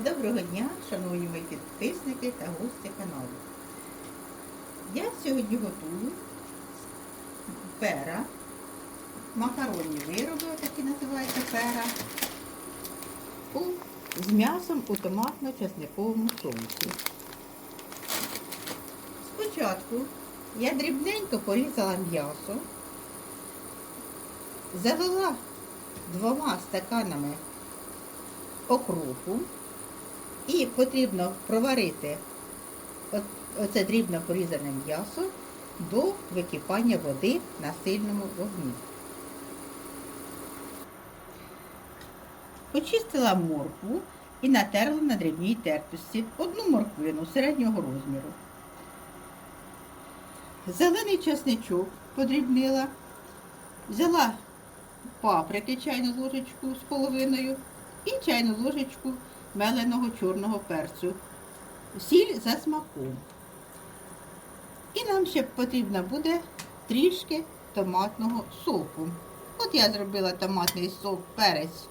Доброго дня, шановні мої підписники та гості каналу. Я сьогодні готую пера, макаронні вироби, такі називаються пера, з м'ясом у томатно-часниковому соусі. Спочатку я дрібненько порізала м'ясо, залила двома стаканами окропу і потрібно проварити оце дрібно порізане м'ясо до википання води на сильному вогні. Почистила моркву і натерла на дрібній тертості одну морквину середнього розміру. Зелений часничок подрібнила, взяла паприки чайну ложечку з половиною і чайну ложечку меленого чорного перцю. Сіль за смаком. І нам ще потрібно буде трішки томатного соку. От я зробила томатний сок, перець,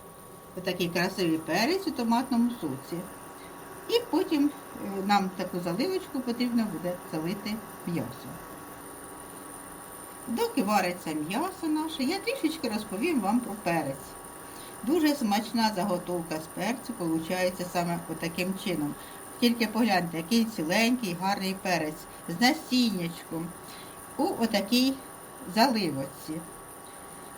отакий красивий перець у томатному соці. І потім е, нам таку заливочку потрібно буде залити м'ясо. Доки вариться м'ясо наше, я трішечки розповім вам про перець. Дуже смачна заготовка з перцю виходить саме таким чином. Тільки погляньте, який ціленький, гарний перець з насіннячком у отакій заливочці.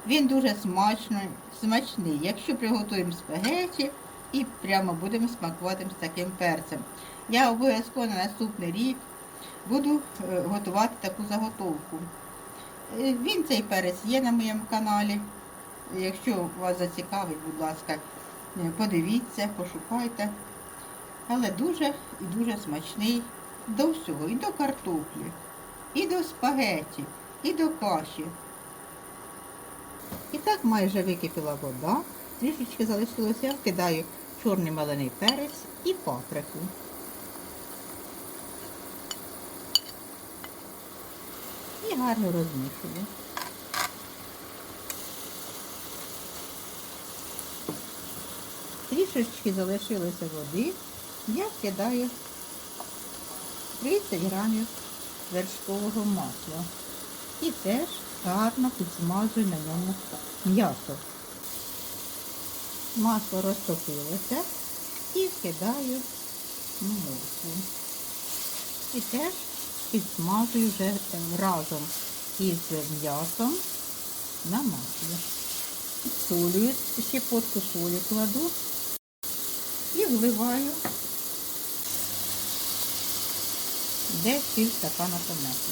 Він дуже смачний, смачний. Якщо приготуємо спагеті і прямо будемо смакувати з таким перцем. Я обов'язково на наступний рік буду е, готувати таку заготовку. Е, Він цей перець є на моєму каналі. Якщо вас зацікавить, будь ласка, е, подивіться, пошукайте. Але дуже і дуже смачний до всього. І до картоплі, і до спагеті, і до каші. І так майже википіла вода. Трішечки залишилося, я вкидаю чорний мелений перець і паприку. І гарно розмішую. Трішечки залишилося води, я вкидаю 30 грамів вершкового масла. І теж гарно підсмажую на ньому м'ясо. Масло розтопилося і вкидаю моркву. І теж підсмажую вже е, разом із м'ясом на маслі. Солюю, щепотку солі кладу і вливаю десь пів стакана томату.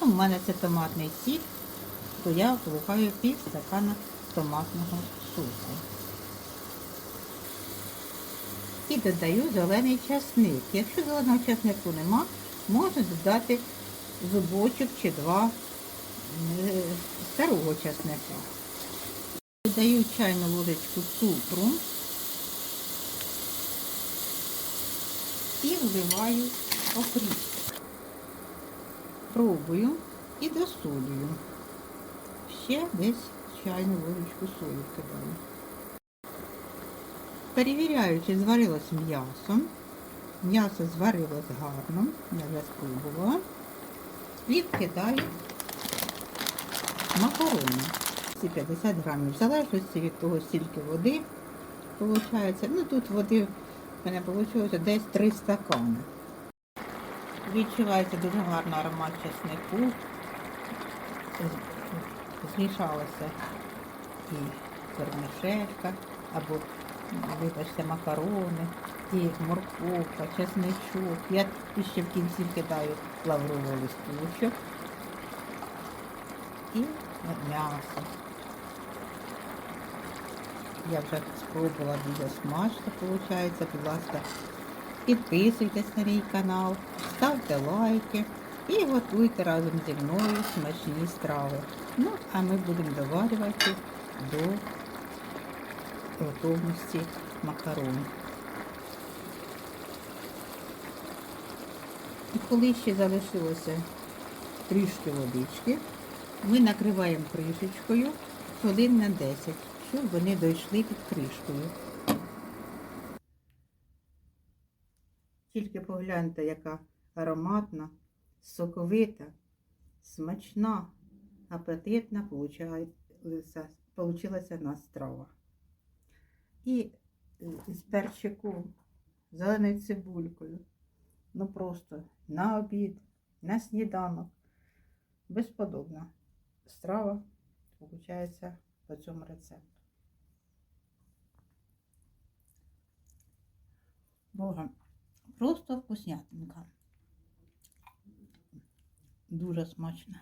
У мене це томатний сік, то я вливаю пів стакана томатного соусу. І додаю зелений часник. Якщо зеленого часнику нема, можна додати зубочок чи два е, старого часника. Додаю чайну ложечку цукру і вливаю окріп. Пробую і досолюю. Ще десь чайну ложечку солі вкидаю. Перевіряю, чи зварилось м'ясо. М'ясо зварилось гарно, я вже спробувала. І вкидаю макарони. Ці 50 грамів, в залежності від того, скільки води виходить. Ну тут води в мене вийшло десь 3 стакани. Відчувається дуже гарний аромат чеснику. Змішалася і вермішелька, або, вибачте, макарони, і морковка, чесничок. Я ще в кінці кидаю лавровий листочок і м'ясо. Я вже спробувала дуже смачно, виходить. Будь ласка, підписуйтесь на мій канал, ставте лайки і готуйте разом зі мною смачні страви. Ну, а ми будемо доварювати до готовності макарон. І коли ще залишилося трішки водички, ми накриваємо кришечкою хвилин на 10, щоб вони дійшли під кришкою. Тільки погляньте, яка ароматна, соковита, смачна, апетитна получилася нас страва. І з перчиком, зеленою цибулькою. Ну просто на обід, на сніданок. Безподобна страва виходить по цьому рецепту. Бога, просто вкуснятинка. Дуже смачна.